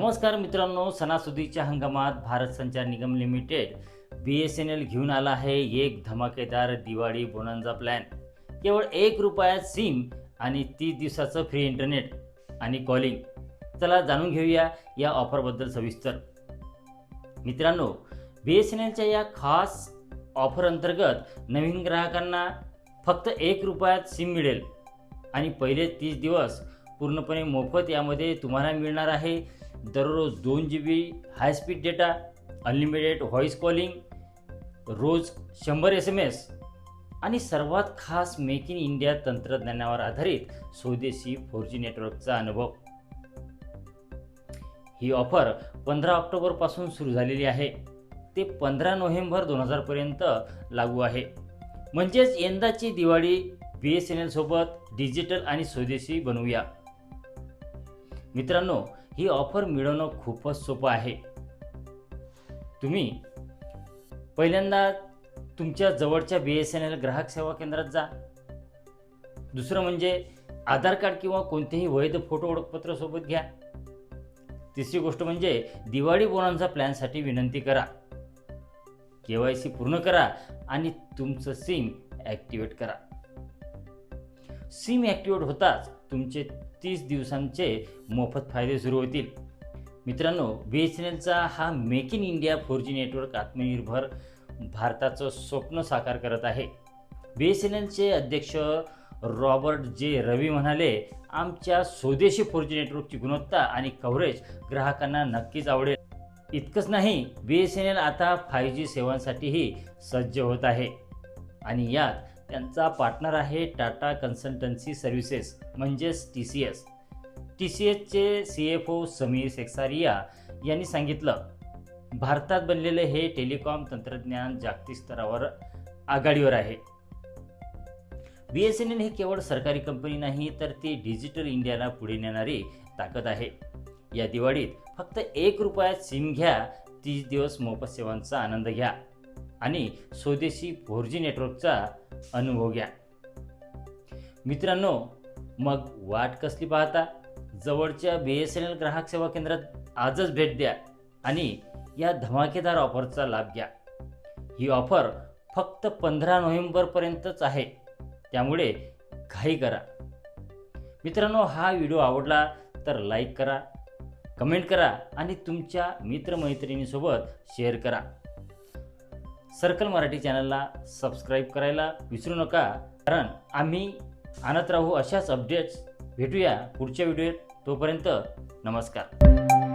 नमस्कार मित्रांनो सणासुदीच्या हंगामात Bharat Sanchar Nigam limited B S N L घेऊन आला आहे एक धमाकेदार दिवाळी बोनांचा प्लॅन केवळ एक रुपयात सिम आणि तीस दिवसाचं फ्री इंटरनेट आणि कॉलिंग चला जाणून घेऊया या ऑफरबद्दल सविस्तर. मित्रांनो बी एस एन एलच्या या खास ऑफर अंतर्गत नवीन ग्राहकांना फक्त एक रुपयात सिम मिळेल आणि पहिले तीस दिवस पूर्णपणे मोफत यामध्ये तुम्हाला मिळणार आहे. दररोज दोन G B high speed data unlimited voice calling रोज शंभर एस एम एस आणि सर्वात खास मेक इन इंडिया तंत्रज्ञानावर आधारित स्वदेशी फोर जी नेटवर्कचा अनुभव. ही ऑफर पंधरा ऑक्टोबरपासून सुरू झालेली आहे. ते पंधरा नोव्हेंबर दोन हजारपर्यंत लागू आहे. म्हणजेच यंदाची दिवाळी बी एस एन एलसोबत डिजिटल आणि स्वदेशी बनवूया. मित्रांनो ही ऑफर मिळवणं खूपच सोपं आहे. तुम्ही पहिल्यांदा तुमच्या जवळच्या बी एस एन एल ग्राहक सेवा केंद्रात जा. दुसरं म्हणजे आधार कार्ड किंवा कोणतेही वैध फोटो ओळखपत्र सोबत घ्या. तिसरी गोष्ट म्हणजे दिवाळी बोनांचा प्लॅनसाठी विनंती करा. के वाय सी पूर्ण करा आणि तुमचं सिम ॲक्टिवेट करा. सिम ॲक्टिवेट होताच तुमचे तीस दिवसांचे मोफत फायदे सुरू होतील. मित्रांनो बी एस एन एलचा हा make in India four G network आत्मनिर्भर भारताचं स्वप्न साकार करत आहे. बी एस एन एलचे अध्यक्ष रॉबर्ट जे रवी म्हणाले आमच्या स्वदेशी फोर जी नेटवर्कची गुणवत्ता आणि कव्हरेज ग्राहकांना नक्कीच आवडेल. इतकंच नाही बी एस एन एल आता फाय जी सेवांसाठीही सज्ज होत आहे. आणि यात त्यांचा पार्टनर आहे टाटा कन्सल्टन्सी सर्व्हिसेस म्हणजेच T C S T C एसचे C F O Sameer Seksaria यांनी सांगितलं भारतात बनलेले हे टेलिकॉम तंत्रज्ञान जागतिक स्तरावर आघाडीवर आहे. बी एस एन एल ही केवळ सरकारी कंपनी नाही तर ती डिजिटल इंडियाला पुढे नेणारी ताकद आहे. या दिवाळीत फक्त एक रुपयात सिम घ्या तीस दिवस मोफत सेवांचा आनंद घ्या. आणि स्वदेशी फोर जी नेटवर्कचा अनुभव घ्या. मित्रांनो मग वाट कसली पाहता? जवळच्या बी एस एन एल ग्राहक सेवा केंद्रात आजच भेट द्या आणि या धमाकेदार ऑफरचा लाभ घ्या. ही ऑफर फक्त पंधरा नोव्हेंबरपर्यंतच आहे. त्यामुळे घाई करा. मित्रांनो हा व्हिडिओ आवडला तर लाईक करा कमेंट करा आणि तुमच्या मित्रमैत्रिणीसोबत शेअर करा. सर्कल मराठी चॅनलला सबस्क्राईब करायला विसरू नका. कारण आम्ही आणत राहू अशाच अपडेट्स भेटूया पुढच्या व्हिडिओत तोपर्यंत नमस्कार.